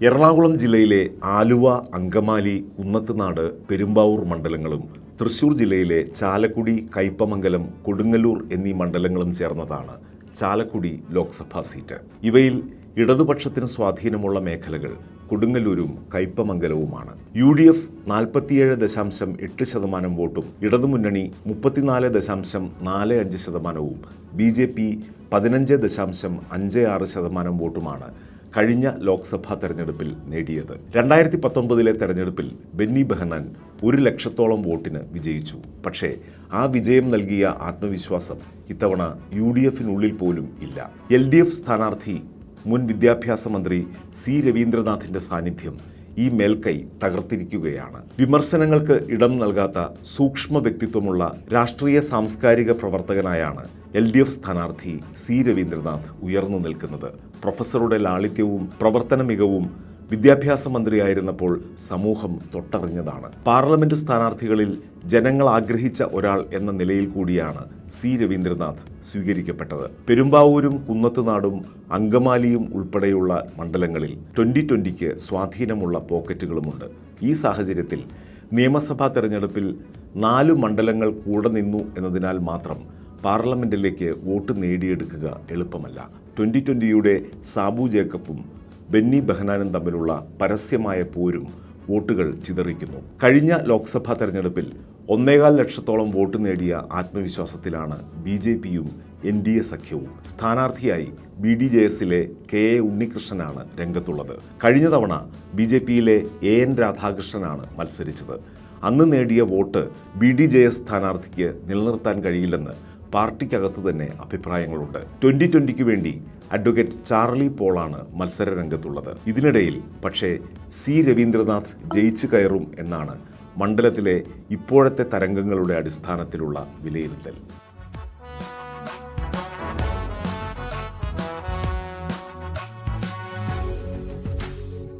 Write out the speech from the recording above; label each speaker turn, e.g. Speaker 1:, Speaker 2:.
Speaker 1: എറണാകുളം ജില്ലയിലെ ആലുവ അങ്കമാലി കുന്നത്തുനാട് പെരുമ്പാവൂർ മണ്ഡലങ്ങളും തൃശൂർ ജില്ലയിലെ ചാലക്കുടി കയ്പമംഗലം കൊടുങ്ങല്ലൂർ എന്നീ മണ്ഡലങ്ങളും ചേർന്നതാണ് ചാലക്കുടി ലോക്സഭാ സീറ്റ്. ഇവയിൽ ഇടതുപക്ഷത്തിന് സ്വാധീനമുള്ള മേഖലകൾ കൊടുങ്ങല്ലൂരും കയ്പമംഗലവുമാണ്. യു ഡി എഫ് നാൽപ്പത്തിയേഴ് ദശാംശം എട്ട് ശതമാനം വോട്ടും ഇടതുമുന്നണി മുപ്പത്തിനാല് ദശാംശം നാല് അഞ്ച് ശതമാനവും ബി ജെ പി പതിനഞ്ച് ദശാംശം അഞ്ച് ആറ് ശതമാനം വോട്ടുമാണ് കഴിഞ്ഞ ലോക്സഭാ തെരഞ്ഞെടുപ്പിൽ നേടിയത്. രണ്ടായിരത്തി പത്തൊമ്പതിലെ തെരഞ്ഞെടുപ്പിൽ ബെന്നി ബെഹനാൻ ഒരു ലക്ഷത്തോളം വോട്ടിന് വിജയിച്ചു. പക്ഷേ ആ വിജയം നൽകിയ ആത്മവിശ്വാസം ഇത്തവണ യു ഡി എഫിനുള്ളിൽ പോലും ഇല്ല. എൽ ഡി എഫ് സ്ഥാനാർത്ഥി മുൻ വിദ്യാഭ്യാസ മന്ത്രി സി രവീന്ദ്രനാഥിന്റെ സാന്നിധ്യം ഈ മേൽക്കൈ തകർത്തിരിക്കുകയാണ്. വിമർശനങ്ങൾക്ക് ഇടം നൽകാത്ത സൂക്ഷ്മ വ്യക്തിത്വമുള്ള രാഷ്ട്രീയ സാംസ്കാരിക പ്രവർത്തകനായാണ് എൽ ഡി എഫ് സ്ഥാനാർത്ഥി സി രവീന്ദ്രനാഥ് ഉയർന്നു നിൽക്കുന്നത്. പ്രൊഫസറുടെ ലാളിത്യവും പ്രവർത്തന മികവും വിദ്യാഭ്യാസ മന്ത്രിയായിരുന്നപ്പോൾ സമൂഹം തൊട്ടറിഞ്ഞതാണ്. പാർലമെന്റ് സ്ഥാനാർത്ഥികളിൽ ജനങ്ങൾ ആഗ്രഹിച്ച ഒരാൾ എന്ന നിലയിൽ കൂടിയാണ് സി രവീന്ദ്രനാഥ് സ്വീകരിക്കപ്പെട്ടത്. പെരുമ്പാവൂരും കുന്നത്തുനാടും അങ്കമാലിയും ഉൾപ്പെടെയുള്ള മണ്ഡലങ്ങളിൽ ട്വന്റി ട്വന്റിക്ക് സ്വാധീനമുള്ള പോക്കറ്റുകളുമുണ്ട്. ഈ സാഹചര്യത്തിൽ നിയമസഭാ തെരഞ്ഞെടുപ്പിൽ നാല് മണ്ഡലങ്ങൾ കൂടെ നിന്നു എന്നതിനാൽ മാത്രം പാർലമെന്റിലേക്ക് വോട്ട് നേടിയെടുക്കുക എളുപ്പമല്ല. ട്വന്റി ട്വന്റിയുടെ സാബു ജേക്കബും ബെന്നി ബെഹനാനും തമ്മിലുള്ള പരസ്യമായ പോരും വോട്ടുകൾ ചിതറിക്കുന്നു. കഴിഞ്ഞ ലോക്സഭാ തെരഞ്ഞെടുപ്പിൽ ഒന്നേകാൽ ലക്ഷത്തോളം വോട്ട് നേടിയ ആത്മവിശ്വാസത്തിലാണ് ബി ജെ പിയും എൻ ഡി എ സഖ്യവും. സ്ഥാനാർത്ഥിയായി ബി ഡി ജെ എസിലെ കെ എ ഉണ്ണികൃഷ്ണനാണ് രംഗത്തുള്ളത്. കഴിഞ്ഞ തവണ ബി ജെ പിയിലെ എ എൻ രാധാകൃഷ്ണനാണ് മത്സരിച്ചത്. അന്ന് നേടിയ vote B D J S സ്ഥാനാർത്ഥിക്ക് നിലനിർത്താൻ കഴിയില്ലെന്ന് പാർട്ടിക്കകത്ത് തന്നെ അഭിപ്രായങ്ങളുണ്ട്. ട്വന്റി ട്വന്റിക്ക് വേണ്ടി അഡ്വക്കേറ്റ് ചാർലി പോളാണ് മത്സര രംഗത്തുള്ളത് ഇതിനിടയിൽ പക്ഷേ സി രവീന്ദ്രനാഥ് ജയിച്ചു കയറും എന്നാണ് മണ്ഡലത്തിലെ ഇപ്പോഴത്തെ തരംഗങ്ങളുടെ അടിസ്ഥാനത്തിലുള്ള വിലയിരുത്തൽ.